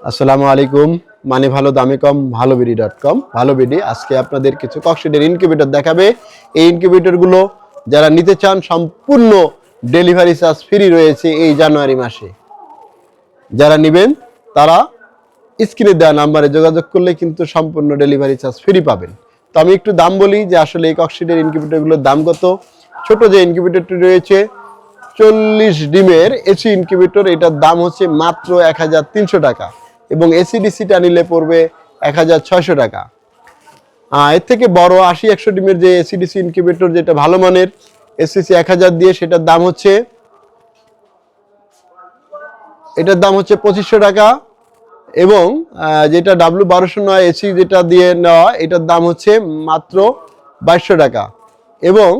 আসসালামু আলাইকুম। মানে ভালো দামে কম, ভালো বিডি ডট কম। ভালো বিডি, আজকে আপনাদের কিছু কক্সিডের ইনকিউবেটর দেখাবে। এই ইনকিউবেটরগুলো যারা নিতে চান, সম্পূর্ণ ডেলিভারি চার্জ ফ্রি রয়েছে এই জানুয়ারি মাসে। যারা নেবেন, তারা স্ক্রিনে দেওয়া নাম্বারে যোগাযোগ করলে কিন্তু সম্পূর্ণ ডেলিভারি চার্জ ফ্রি পাবেন। তো আমি একটু দাম বলি যে আসলে এই কক্সিডের ইনকিউবেটরগুলোর দাম কত। ছোট যে ইনকিউবেটরটি রয়েছে, চল্লিশ ডিমের এসি ইনকিউবেটর এটার দাম হচ্ছে মাত্র এক হাজার তিনশো টাকা। এবং এসিডিসিটা নিলে পড়বে এক হাজার ছয়শো টাকা। এর থেকে বড় আশি একশো ডিমের যে এসিডিসি ইনকিউবেটর যেটা ভালো মানের এসিসি এক হাজার দিয়ে সেটার দাম হচ্ছে, এটার দাম হচ্ছে পঁচিশশো টাকা এবং যেটা ডাব্লু বারোশো নয় এসি যেটা দিয়ে নেওয়া, এটার দাম হচ্ছে মাত্র বাইশশো টাকা এবং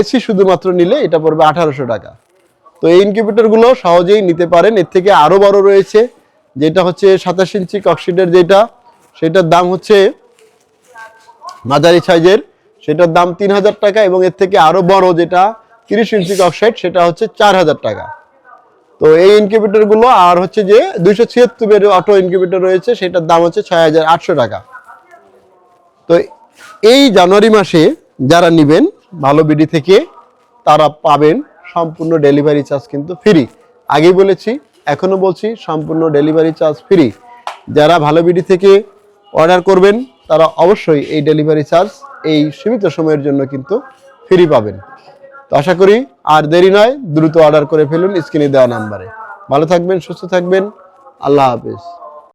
এসি শুধুমাত্র নিলে এটা পড়বে আঠারোশো টাকা। তো এই ইনকিউবেটরগুলো সহজেই নিতে পারেন, এর থেকে আরও বড় রয়েছে যেটা হচ্ছে সাতাশ ইঞ্চি কক্সিডের যেটা, সেটার দাম হচ্ছে মাঝারি সাইজের, সেটার দাম তিন হাজার টাকা এবং এর থেকে আরও বড় যেটা তিরিশ ইঞ্চি কক্সাইড সেটা হচ্ছে চার হাজার টাকা। তো এই ইনকিউবেটরগুলো আর হচ্ছে যে দুইশো ছিয়াত্তরের অটো ইনকিউবেটর রয়েছে, সেটার দাম হচ্ছে ছয় হাজার আটশো টাকা। তো এই জানুয়ারি মাসে যারা নেবেন, ভালো বিডি থেকে তারা পাবেন, সম্পূর্ণ ডেলিভারি চার্জ কিন্তু ফ্রি আগেই বলেছি এখনও বলছি, সম্পূর্ণ ডেলিভারি চার্জ ফ্রি যারা ভালো বিডি থেকে অর্ডার করবেন, তারা অবশ্যই এই ডেলিভারি চার্জ এই সীমিত সময়ের জন্য কিন্তু ফ্রি পাবেন। তো আশা করি আর দেরি নয়, দ্রুত অর্ডার করে ফেলুন স্ক্রিনে দেওয়া নাম্বারে। ভালো থাকবেন, সুস্থ থাকবেন। আল্লাহ হাফেজ।